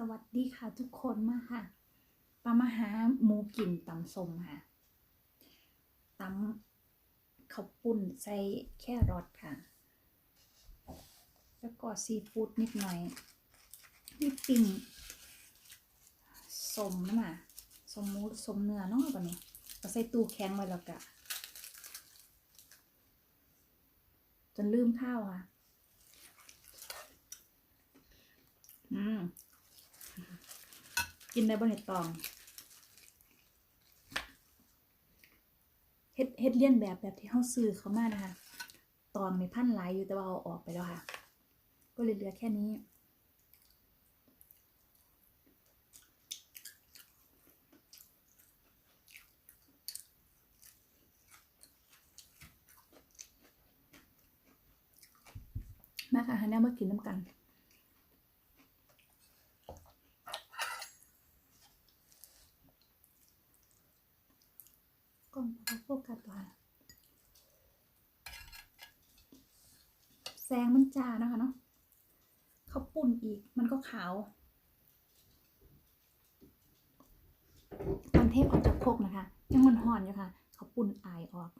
สวัสดีค่ะทุกคนมาค่ะปามาหาหมูกินตำสมค่ะตำข้าวปุ้นใส่แค่รสค่ะ แล้วก็ซีฟู้ดนิดหน่อยนี่ปิ้งสมนะมาสมหมูสมเนื้อเนาะปะนี้เอาใส่ตู้แข็งไว้แล้วกะจนลืมข้าวค่ะ อืม กินได้บนเห็ดตองเฮ็ดเฮ็ดเลี่ยนแบบแบบที่เขาซื้อเขามานะคะ ตองในพันหลายอยู่แต่ว่าเอาออกไปแล้วค่ะ ก็เลยเหลือแค่นี้ มาค่ะฮันแนมากินน้ำกัน กล้องพอ โฟกัสว่าแสงมันจ้านะคะเนาะเขาปุ่นอีกมันก็ขาวตอนเทพออกจากโคกนะคะ ยังมันห่อนอยู่ค่ะ เขาปุ่นอายออก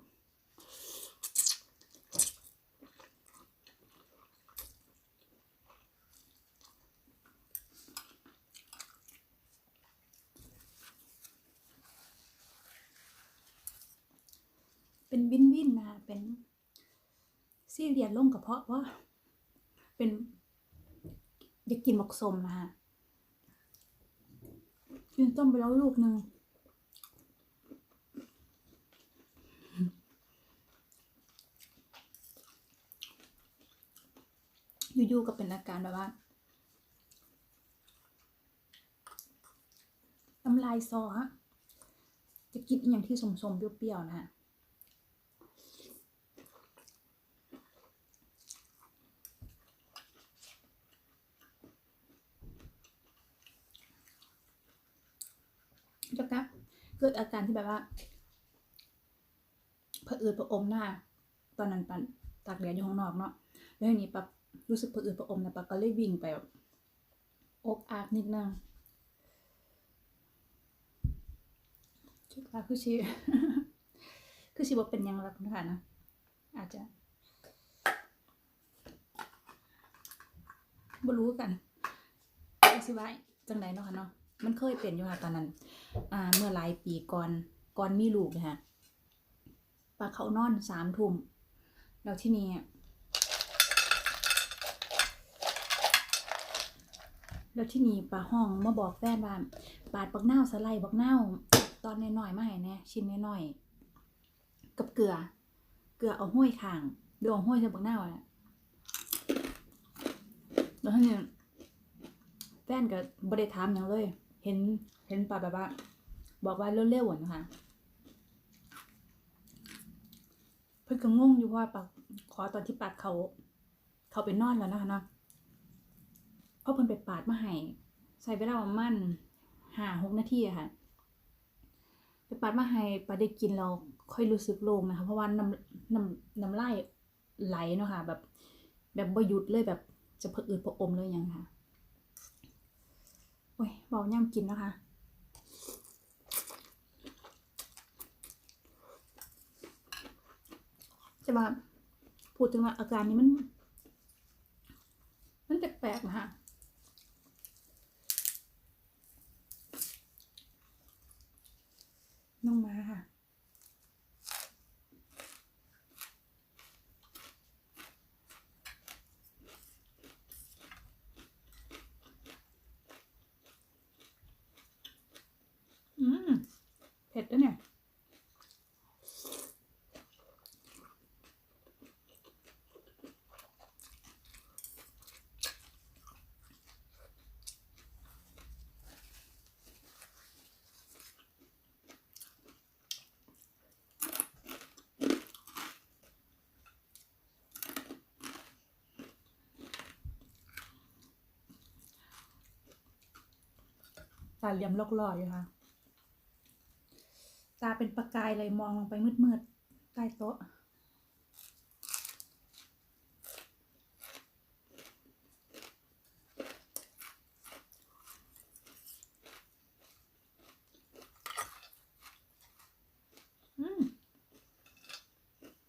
เป็นวินวินนะเป็นซี่เรียนลงกระเพาะว่า เป็นอยากกินหมกสมนะคะกินต้มไปแล้วลูกหนึ่งอยู่ๆก็เป็นอาการแบบว่าน้ำลายซอฮะจะกินอย่างที่สมๆเปรี้ยวๆนะคะจะกะ เกิดอาการที่แบบว่าผะอืดผะอมหน้า ตอนนั้นปันตากแดดอยู่ข้างนอกเนาะแล้วทีนี้ปับรู้สึกผะอืดผะอมนะปับก็เลยวิ่งไปแบบอกอากนิดนึงคิดว่าคือชีคือชีว่าเป็นยังรักนะคะนะ อาจจะบ่รู้กันก็สิว่าจังไดเนาะค่ะเนาะ มันเคยเป็นอยู่ค่ะตอนนั้น อ่า เมื่อหลายปีก่อนก่อนมีลูกนะคะปลาเขานอนสามทุ่มแล้วที่นี่แล้วที่นี่ปลาห้องมาบอกแฟนว่าปาดบักเน่าสไลด์บักเน่าตอนน้อยๆมาให้แน่ชิ้นน้อยๆกับเกลือ เกลือเอาห้วยข้างเดี๋ยวเอาห้วยใส่บักเน่าอะแล้วทีนี้แฟนก็บ่ได้ถามหยังเลย เห็นเห็นปาแบบว่า บอกว่าเร็วๆอะนะคะเพิ่นก็งงอยู่เพราะว่าปากขอตอนที่ปาดเขา เขาไปนอนแล้วนะคะเนาะเพราะเพิ่นไปปาดมาให้ใส่เวลาประมาณห้าหกนาทีอะค่ะไปปาดมาให้ปาได้กินเราค่อยรู้สึกโล่งนะคะ เพราะว่าน้ำน้ำน้ำลายไหลเนาะค่ะแบบแบบบ่หยุดเลยแบบจะผะอืดผะอมเลยยังค่ะ โอ้ยเบาย่ำกินนะคะจะมาพูดถึงว่าอาการนี้มัน มันแปลกๆนะคะน้องมาค่ะ อืม เผ็ดด้วเนี่ยตาเหลี่ยมลอกลอยอยู่ค่ะ เป็นประกายเลยมองลงไปมืดๆใต้โต๊ะ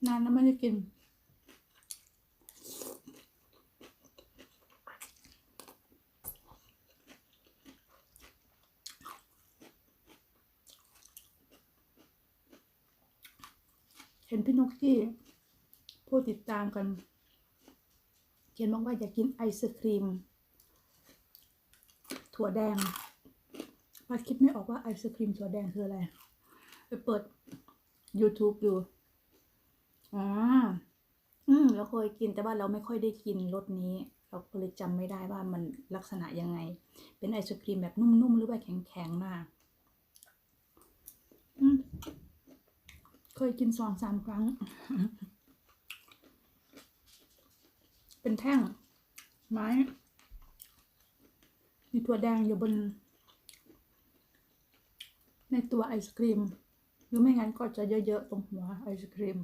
นานแล้วไม่ได้กิน เห็นพี่นกกี้ผู้ติดตามกัน เขียนบอกว่าอยากกินไอศครีม ถั่วแดงมาคิดไม่ออกว่าไอศครีมถั่วแดงคืออะไร ไปเปิด YouTube ดูอ๋ออืมเราเคยกินแต่ว่าเราไม่ค่อยได้กินรสนี้ เราก็เลยจำไม่ได้ว่ามันลักษณะยังไง เป็นไอศครีมแบบนุ่มๆ หรือว่าแข็งๆน่ะอืม เคยกินสองสามครั้ง เป็นแท่ง ไม้ มีถั่วแดงอยู่บน ในตัวไอศครีม หรือไม่งั้นก็จะเยอะๆตรงหัวไอศครีม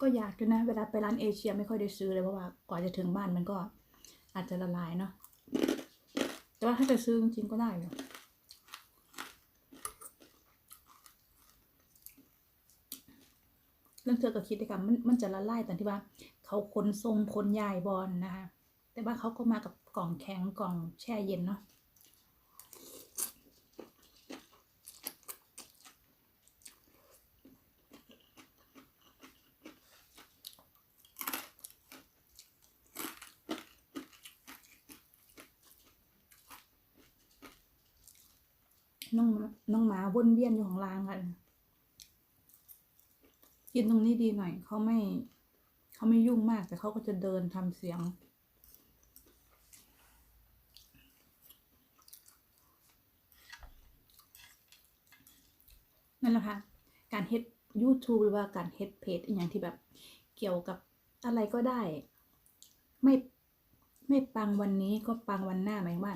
ก็อยากนะ เวลาไปร้านเอเชียไม่ค่อยได้ซื้อเลยเพราะว่ากว่าจะถึงบ้านมันก็อาจจะละลายเนาะแต่ว่าถ้าจะซื้อจริงก็ได้อยู่ เรื่องเธอก็คิดด้วยกันมันมันจะละลายตอนที่ว่าเขาขนทรงขนยายบอลนะคะ แต่ว่าเขาก็มากับกล่องแข็งกล่องแช่เย็นเนาะน้องน้องหมาวนเวียนอยู่ของรางกัน กินตรงนี้ดีหน่อยเขาไม่เขาไม่ยุ่งมาก แต่เขาก็จะเดินทำเสียง นั่นแหละค่ะ การเฮ็ด YouTube หรือว่าการเฮ็ดเพจอย่างที่แบบเกี่ยวกับอะไรก็ได้ ไม่ไม่ปังวันนี้ก็ปังวันหน้าหมายว่า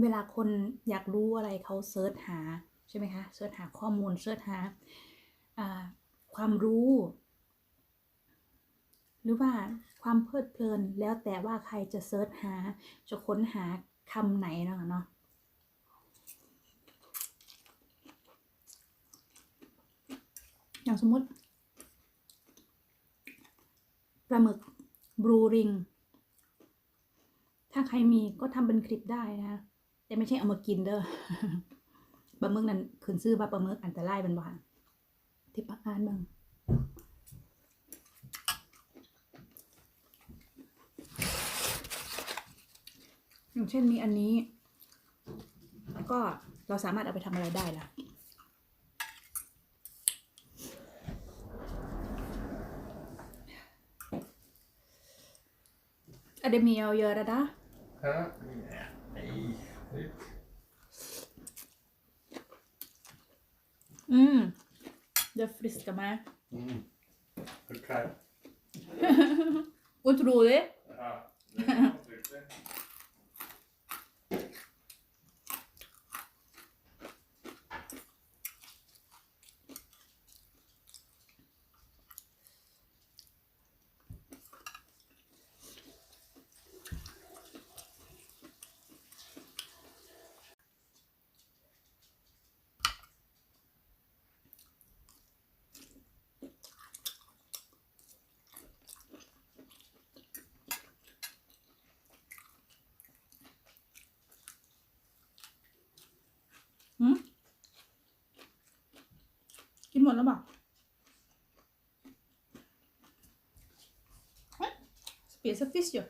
เวลาคนอยากรู้อะไรเขาเซิร์ชหาใช่ไหมคะเซิร์ชหาข้อมูลเซิร์ชหาอ่า ความรู้ หรือว่าความเพลิดเพลินแล้วแต่ว่าใครจะเซิร์ชหา จะค้นหาคำไหนเนาะเนาะอย่างสมมติปลาหมึกบลูริง ถ้าใครมีก็ทำเป็นคลิปได้นะ แต่ไม่ใช่เอามากินเด้อปลาหมึกนั้นคืนซื้อว่าปลาหมึกอันตรายเป็นบ้าน ที่ปะอ่านบ้างอย่างเช่นมีอันนี้ ก็เราสามารถเอาไปทำอะไรได้ล่ะ อะเดมีเอาเยอะแล้วนะะอืม Det friska meg. Mm. Ok. Utrolig. Ja, หมดแล้วเปล่าเฮ้ย Spesa fisk ju.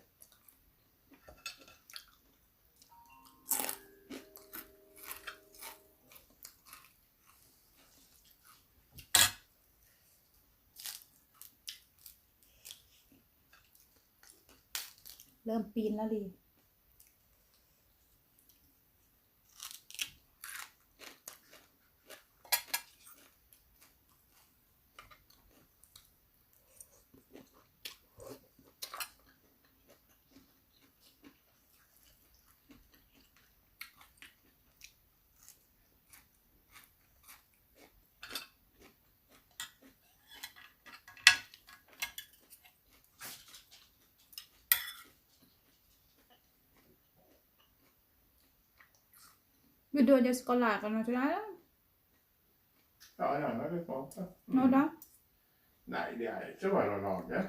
เริ่มปีนแล้วลี Vil du at jeg skal lære noe til deg, da? Ja, gjerne litt mat. Mm. Nå da? Mm. Nei, det er ikke bare å lage.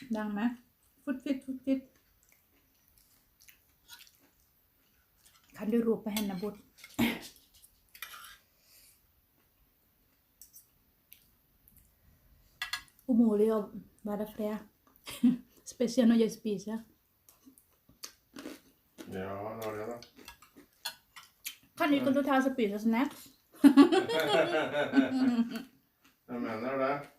Är inte bara att laga. Dagen med. Fort fit, fort fit. Kan du ropa henne bort? Umulig å være fred. Spesielt når jeg spiser. Ja, nå är det då. Kan ikke du ta og spise snacks? Jag menar det.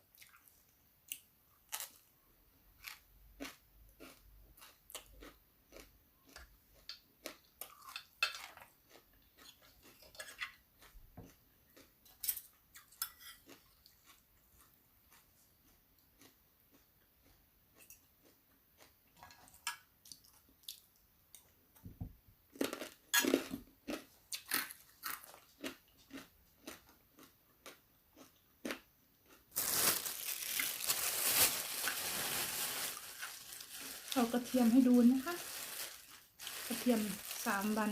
เอากระเทียมให้ดูนะคะ กระเทียมสามวัน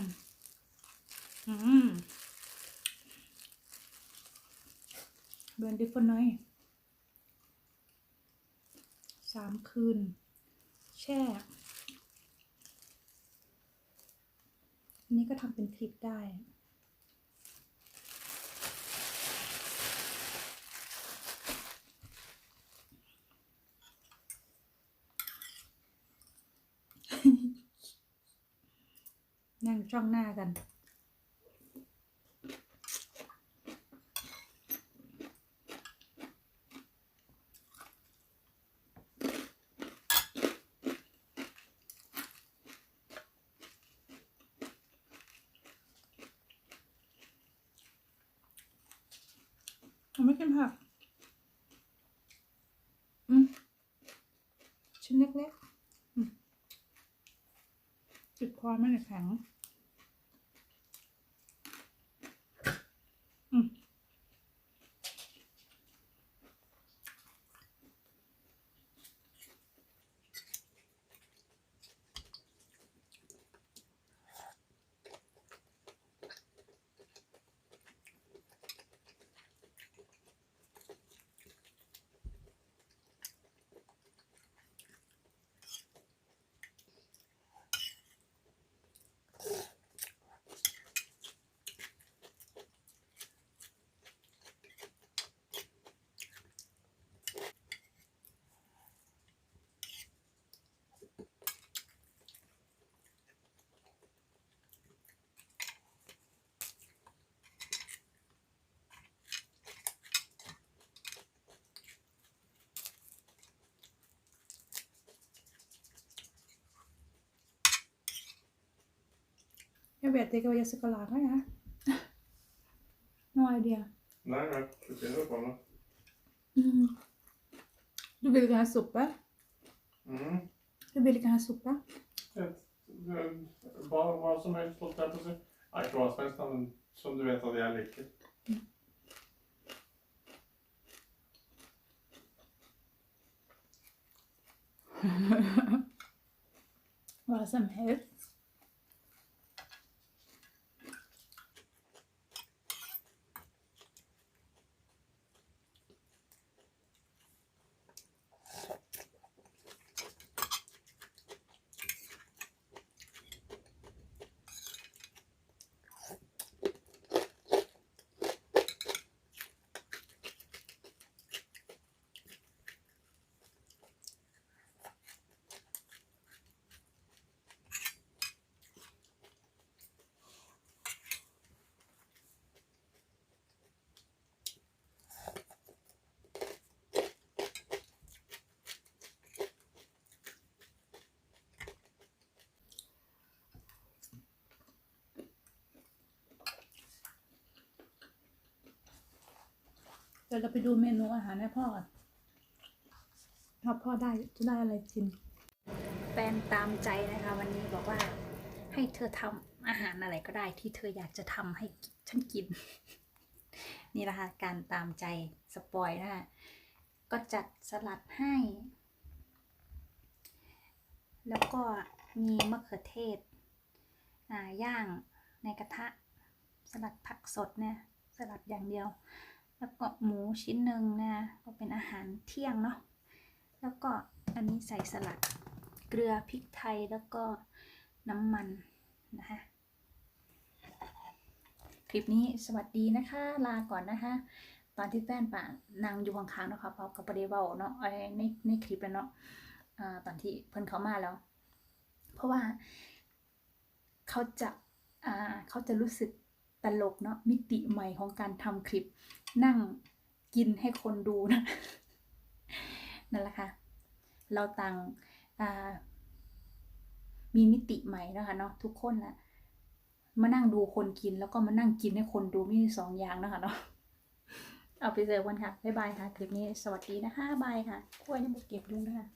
อืมเบนดิฟน้อยสามคืน แช่นนี้ก็ทำเป็นคลิปได้ นั่องหน้ากัน ไม่กินผักอืมชิ้นเล็กๆติดคอไม่ได้แข็ง Jeg vet ikke hva Jessica lærer, jeg. No idea. Nei, nei. Du finner på noe. Mm. Du vil ikke ha suppe? Mm. Du vil ikke ha suppe? Hva, hva som helst, holdt jeg på å si. Nei, ikke hva som helst, men som du vet at jeg liker. Mm. hva som helst? เดี๋ยวเราไปดูเมนูอาหารให้พ่อก่อนถ้าพ่อได้จะได้อะไรกิน แฟนตามใจนะคะ วันนี้บอกว่า ให้เธอทำอาหารอะไรก็ได้ที่เธออยากจะทำให้ฉันกิน นี่นะคะการตามใจสปอยนะคะก็จัดสลัดให้ แล้วก็มีมะเขือเทศย่างในกระทะ สลัดผักสดเนี่ย สลัดอย่างเดียว แล้วก็หมูชิ้นหนึ่งนะก็เป็นอาหารเที่ยงเนาะแล้วก็อันนี้ใส่สลัดเกลือพริกไทยแล้วก็น้ำมันนะคะคลิปนี้สวัสดีนะคะ ลาก่อนนะคะ ตอนที่แฟนป่านางอยู่ข้างๆเนาะคะเพราะกับประเดี๋ยวเบาเนาะไอ้ในในคลิปแล้วเนาะอ่าตอนที่เพิ่นเขามาแล้ว เพราะว่าเขาจะอ่าเขาจะรู้สึก ตลกเนาะมิติใหม่ของการทำคลิป นั่งกินให้คนดูนะนั่นแหละค่ะเราต่างามีมิติใหม่นะคะเนาะทุกคนนะมานั่งดูคนกินแล้วก็มานั่งกินให้คนดูมีสองอย่างนะคะเนาะเอาไปเจอกันค่ะบ๊ายบายค่ะคลิปนี้สวัสดีนะคะบายค่ะกล้วยนี่บุกเก็บด้วยนะคะ